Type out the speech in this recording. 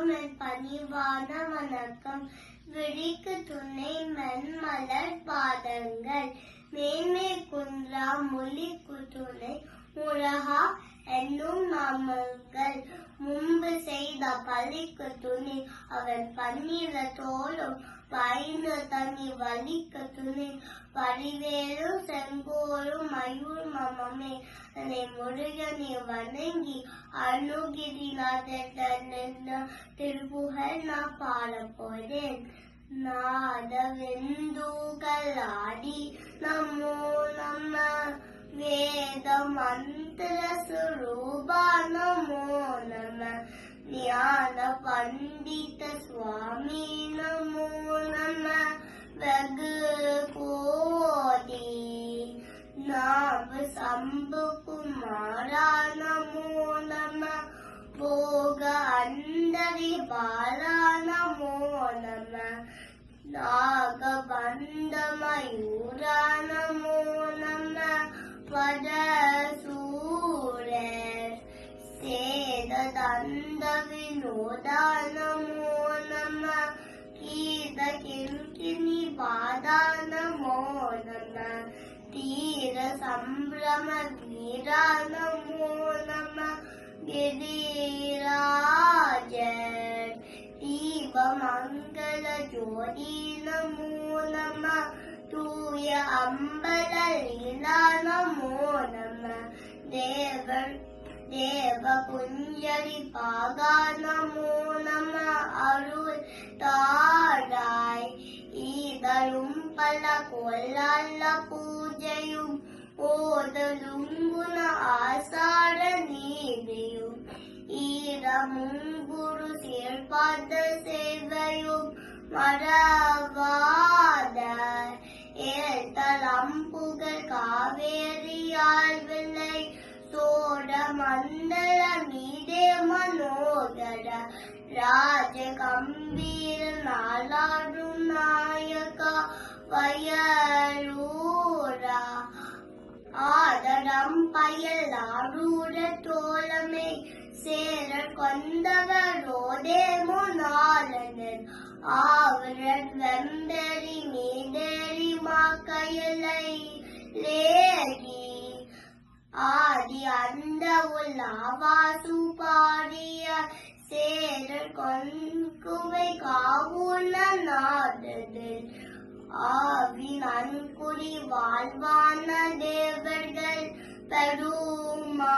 வணக்கம் என் பணிவான வணக்கம். விழிக்கு துணை மென்மலர் பாதங்கள். மேன்மை குன்றா மொழிக்கு துணை. முழகா என்னும் நாமங்கள் முன்பு செய்த பழிக்கு துணி அவன் பன்னிர தோளும் பயந்து தனி வலிக்கு துணி பரிவேலும் செங்கோலும் மயூர் மமமே. அதை முருகனை வணங்கி அருகிரிநாதன் திருப்புகழ் நான் பாடப்போறேன் போறேன் நமோ நம வேத மந்திர நம ஞான பண்டித சுவாமி நமோ நம வெகு கோடி நாம சம்பு குமாரா நமோ நம போக அந்தரி பாலா நமோ न्दविनोदानमो नमः मो नमः तीरसम्भ्रम वीरा न मौनम यदीराज दीव मङ्गल ज्योतिन मूनम तुय अम्बरलीला न मो नमः देव देव कुंजलि पागा नमो नम அருள் தாடாய் ஈதலும் பல கொல்லல்ல பூஜையும் ஓதலும் குண ஆசார நீதியும் ஈரமும் குரு சேர்பாத சேவையும் மறவாத ஏத்தலம் புகழ் காவேரியால் விலை சோழ மண்டல மீதே மனோகர ராஜ கம்பீர நாளாடும் நாயகா வயலூரா. ஆதரம் பயலாரூர தோழமை சேரர் கொண்டவரோதே முனாலனர். ஆவரர் வெம்பெறி மீதேறி மாக்கையலை லேகி. ஆதி அந்த உலாவாசு பாடிய சேரர் கொன்குவை காவுன நாடுதில் ஆவி நன்குடி வாழ்வான தேவர்கள் பெருமாளே